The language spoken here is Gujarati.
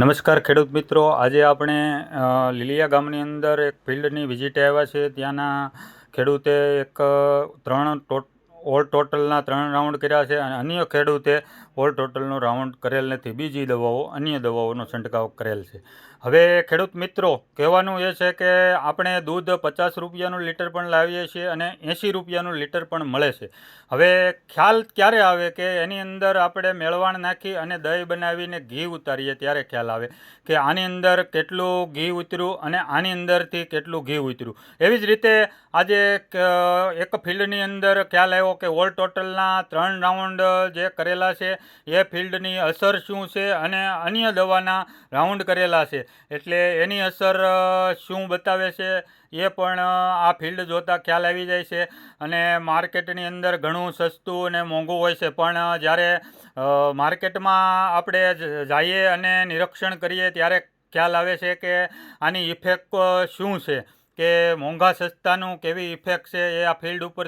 નમસ્કાર ખેડૂત મિત્રો. આજે આપણે લીલિયા ગામની અંદર એક ફિલ્ડની વિઝિટે આવ્યા છે. ત્યાંના ખેડૂતે એક ત્રણ ટોટ ઓલ ટોટલના ત્રણ રાઉન્ડ કર્યા છે અને અન્ય ખેડૂતે ઓલ ટોટલનો રાઉન્ડ કરેલ નથી. બીજી દવાઓ અન્ય દવાઓનો છંટકાવ કરેલ છે. હવે ખેડૂત મિત્રો કહેવાનું એ છે કે આપણે દૂધ પચાસ રૂપિયાનું લીટર પણ લાવીએ છીએ અને એંસી રૂપિયાનું લીટર પણ મળે છે. હવે ખ્યાલ ક્યારે આવે કે એની અંદર આપણે મેળવાણ નાખી અને દહીં બનાવીને ઘી ઉતારીએ ત્યારે ખ્યાલ આવે કે આની અંદર કેટલું ઘી ઉતર્યું અને આની અંદરથી કેટલું ઘી ઉતર્યું. એવી જ રીતે આજે એક, ફિલ્ડની અંદર ખ્યાલ આવ્યો કે ઓલ ટોટલના ત્રણ રાઉન્ડ જે કરેલા છે, એ ફિલ્ડની અસર શું છે અને અન્ય દવાના રાઉન્ડ કરેલા છે? એટલે એની અસર શું બતાવે છે? એ પણ આ ફિલ્ડ જોતાં ખ્યાલ આવી જાય છે અને માર્કેટની અંદર ઘણું સસ્તું અને મોંઘું હોય છે. પણ જ્યારે માર્કેટમાં આપણે જઈએ અને નિરીક્ષણ કરીએ ત્યારે ખ્યાલ આવે છે કે આની ઇફેક્ટ શું છે? કે મોંઘા સસ્તાનું કેવી ઇફેક્ટ છે એ આ ફિલ્ડ ઉપર